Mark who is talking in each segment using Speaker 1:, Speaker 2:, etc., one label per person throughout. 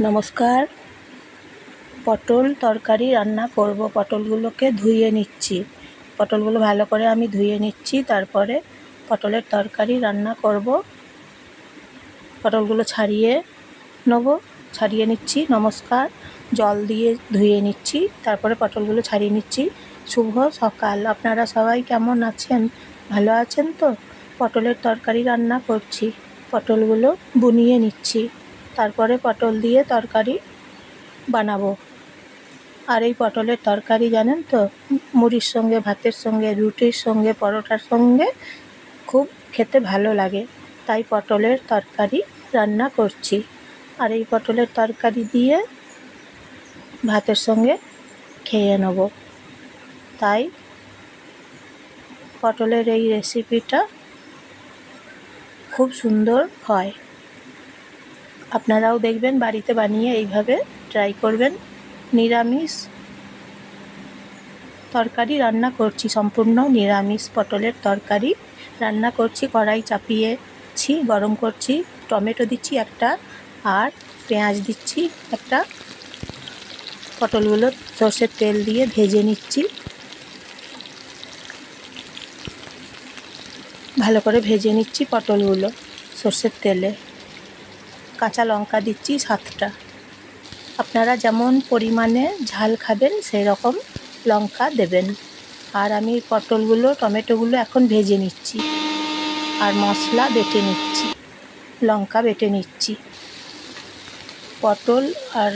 Speaker 1: নমস্কার। পটল তরকারি রান্না করব। পটলগুলোকে ধুয়ে নিচ্ছি। পটলগুলো ভালো করে আমি ধুয়ে নিচ্ছি। তারপরে পটলের তরকারি রান্না করব। পটলগুলো ছাড়িয়ে নেব। ছাড়িয়ে নিচ্ছি। নমস্কার। জল দিয়ে ধুয়ে নিচ্ছি। তারপরে পটলগুলো ছাড়িয়ে নিচ্ছি। শুভ সকাল। আপনারা সবাই কেমন আছেন? ভালো আছেন তো? পটলের তরকারি রান্না করছি। পটলগুলো বুনিয়ে নিচ্ছি। তারপরে পটল দিয়ে তরকারি বানাবো। আর এই পটলের তরকারি জানেন তো, মুড়ির সঙ্গে, ভাতের সঙ্গে, রুটির সঙ্গে, পরোটার সঙ্গে খুব খেতে ভালো লাগে। তাই পটলের তরকারি রান্না করছি। আর এই পটলের তরকারি দিয়ে ভাতের সঙ্গে খেয়ে নেব। তাই পটলের এই রেসিপিটা খুব সুন্দর হয়। আপনারাও দেখবেন, বাড়িতে বানিয়ে এইভাবে ট্রাই করবেন। নিরামিষ তরকারি রান্না করছি, সম্পূর্ণ নিরামিষ পটলের তরকারি। রান্না করছি, কড়াই চাপিয়েছি, গরম করছি, টমেটো দিচ্ছি একটা আর পেঁয়াজ দিচ্ছি একটা। পটলগুলো সর্ষের তেল দিয়ে ভেজে নিচ্ছি। ভালো করে ভেজে নিচ্ছি পটলগুলো সর্ষের তেলে। কাঁচা লঙ্কা দিচ্ছি সাতটা আপনারা যেমন পরিমাণে ঝাল খাবেন সেই রকম লঙ্কা দেবেন। আর আমি পটলগুলো, টমেটোগুলো এখন ভেজে নিচ্ছি। আর মশলা বেটে নিচ্ছি। লঙ্কা বেটে নিচ্ছি। পটল আর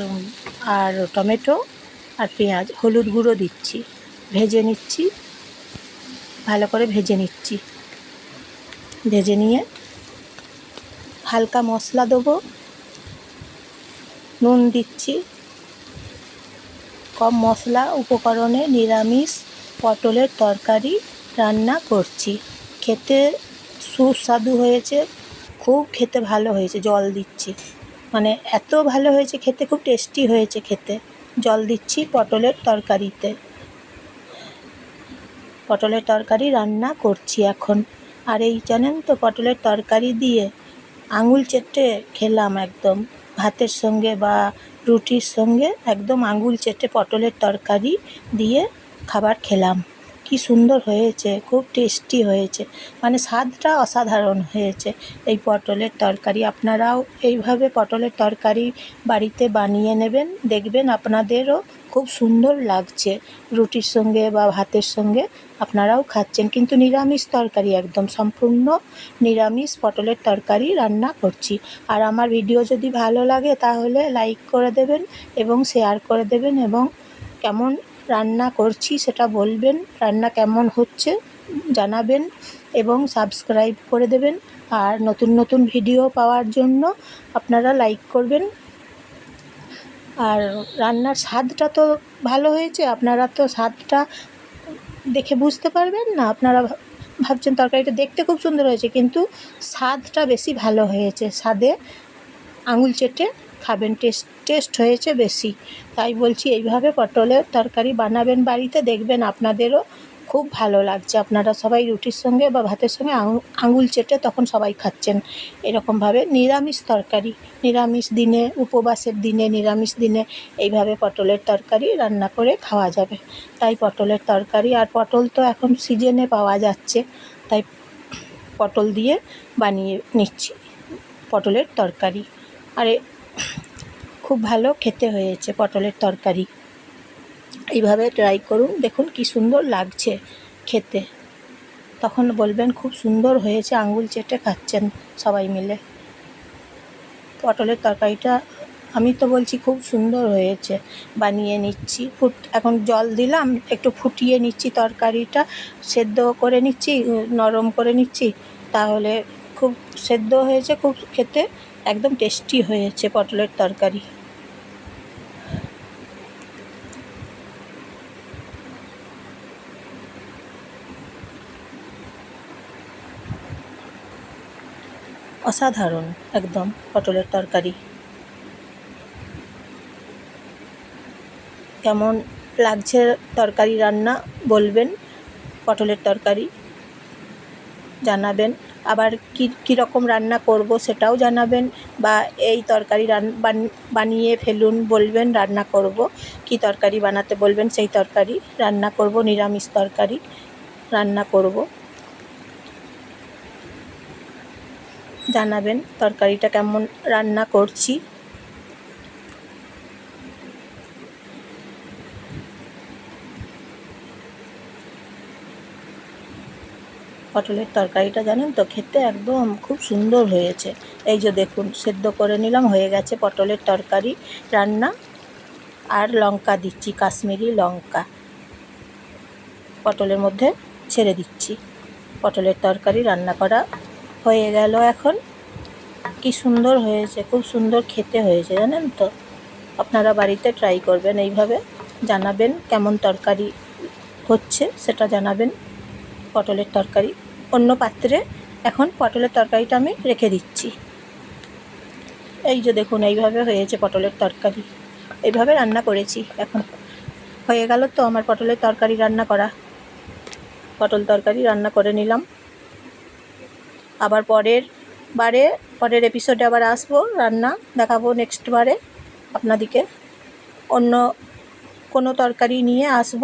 Speaker 1: আর টমেটো আর পেঁয়াজ, হলুদ গুঁড়ো দিচ্ছি। ভেজে নিচ্ছি। ভালো করে ভেজে নিচ্ছি। ভেজে নিয়ে হালকা মশলা দেবো। নুন দিচ্ছি। কম মশলা উপকরণে নিরামিষ পটলের তরকারি রান্না করছি। খেতে সুস্বাদু হয়েছে, খুব খেতে ভালো হয়েছে, জল দিচ্ছি। মানে এত ভালো হয়েছে, খেতে খুব টেস্টি হয়েছে খেতে। জল দিচ্ছি পটলের তরকারিতে। পটলের তরকারি রান্না করছি এখন। আর এই জানেন তো, পটলের তরকারি দিয়ে আঙুল চেটে খেলাম একদম। ভাতের সঙ্গে বা রুটির সঙ্গে একদম আঙুল চেটে পটলের তরকারি দিয়ে খাবার খেলাম। কি সুন্দর হয়েছে, খুব টেস্টি হয়েছে মানে স্বাদটা অসাধারণ হয়েছে। এই পটলের তরকারি আপনারাও এইভাবে পটলের তরকারি বাড়িতে বানিয়ে নেবেন, দেখবেন আপনাদেরও খুব সুন্দর লাগছে। রুটির সঙ্গে বা ভাতের সঙ্গে আপনারাও খাচ্ছেন, কিন্তু নিরামিষ তরকারি একদম সম্পূর্ণ নিরামিষ পটলের তরকারি রান্না করছি। আর আমার ভিডিও যদি ভালো লাগে তাহলে লাইক করে দেবেন এবং শেয়ার করে দেবেন এবং কেমন রান্না করছি, সেটা বলবেন, রান্না কেমন হচ্ছে জানাবেন এবং সাবস্ক্রাইব করে দেবেন। আর নতুন নতুন ভিডিও পাওয়ার জন্য আপনারা লাইক করবেন। আর রান্নার স্বাদটা তো ভালো হয়েছে, আপনারা তো স্বাদটা দেখে বুঝতে পারবেন না, আপনারা ভাবছেন তরকারিটা দেখতে খুব সুন্দর হয়েছে, কিন্তু স্বাদটা বেশি ভালো হয়েছে। স্বাদে আঙুল চেটে খাবেন, টেস্ট টেস্ট হয়েছে বেশি। তাই বলছি, এইভাবে পটলের তরকারি বানাবেন বাড়িতে, দেখবেন আপনাদেরও খুব ভালো লাগছে। আপনারা সবাই রুটির সঙ্গে বা ভাতের সঙ্গে আঙু- আঙুল চেটে তখন সবাই খাচ্ছেন। এরকমভাবে নিরামিষ তরকারি, নিরামিষ দিনে, উপবাসের দিনে, নিরামিষ দিনে এইভাবে পটলের তরকারি রান্না করে খাওয়া যাবে। তাই পটলের তরকারি, আর পটল তো এখন সিজনে পাওয়া যাচ্ছে, তাই পটল দিয়ে বানিয়ে নিচ্ছি পটলের তরকারি। আর খুব ভালো খেতে হয়েছে পটলের তরকারি। এইভাবে ট্রাই করুন, দেখুন কি সুন্দর লাগছে খেতে। তখন বলবেন, খুব সুন্দর হয়েছে আঙুল চেটে খাচ্ছেন সবাই মিলে। পটলের তরকারিটা, আমি তো বলছি খুব সুন্দর হয়েছে, বানিয়ে নিচ্ছি, ফুট, এখন জল দিলাম, একটু ফুটিয়ে নিচ্ছি তরকারিটা, সেদ্ধ করে নিচ্ছি, নরম করে নিচ্ছি, তাহলে খুব সেদ্ধ হয়েছে, খুব খেতে, একদম টেস্টি হয়েছে পটলের তরকারি। অসাধারণ, একদম পটলের তরকারি। কেমন লাগছে তরকারি রান্না বলবেন, পটলের তরকারি জানাবেন। আবার কী কীরকম রান্না করব সেটাও জানাবেন বা এই তরকারি রান, বান- বানিয়ে ফেলুন বলবেন, রান্না করব। কী তরকারি বানাতে বলবেন সেই তরকারি রান্না করব, নিরামিষ তরকারি রান্না করব। জানাবেন তরকারিটা কেমন রান্না করছি। পটলের তরকারিটা জানেন তো, খেতে একদম খুব সুন্দর হয়েছে। এই যে দেখুন, সেদ্ধ করে নিলাম, হয়ে গেছে পটলের তরকারি রান্না। আর লঙ্কা দিচ্ছি, কাশ্মীরি লঙ্কা। পটলের মধ্যে ছেড়ে দিচ্ছি। পটলের তরকারি রান্না করা হয়ে গেল এখন। কি সুন্দর হয়েছে, খুব সুন্দর খেতে হয়েছে, জানেন তো? আপনারা বাড়িতে ট্রাই করবেন এইভাবে। জানাবেন কেমন তরকারি হচ্ছে, সেটা জানাবেন। পটলের তরকারি। অন্য পাত্রে এখন পটলের তরকারিটা আমি রেখে দিচ্ছি। এই যে দেখুন, এইভাবে হয়েছে পটলের তরকারি। এইভাবে রান্না করেছি এখন। হয়ে গেল তো আমার পটলের তরকারি রান্না করা। পটল তরকারি রান্না করে নিলাম। আবার পরের বারে, পরের এপিসোডে আবার আসব, রান্না দেখাবো নেক্সট বারে আপনাদিকে। অন্য কোনো তরকারি নিয়ে আসব।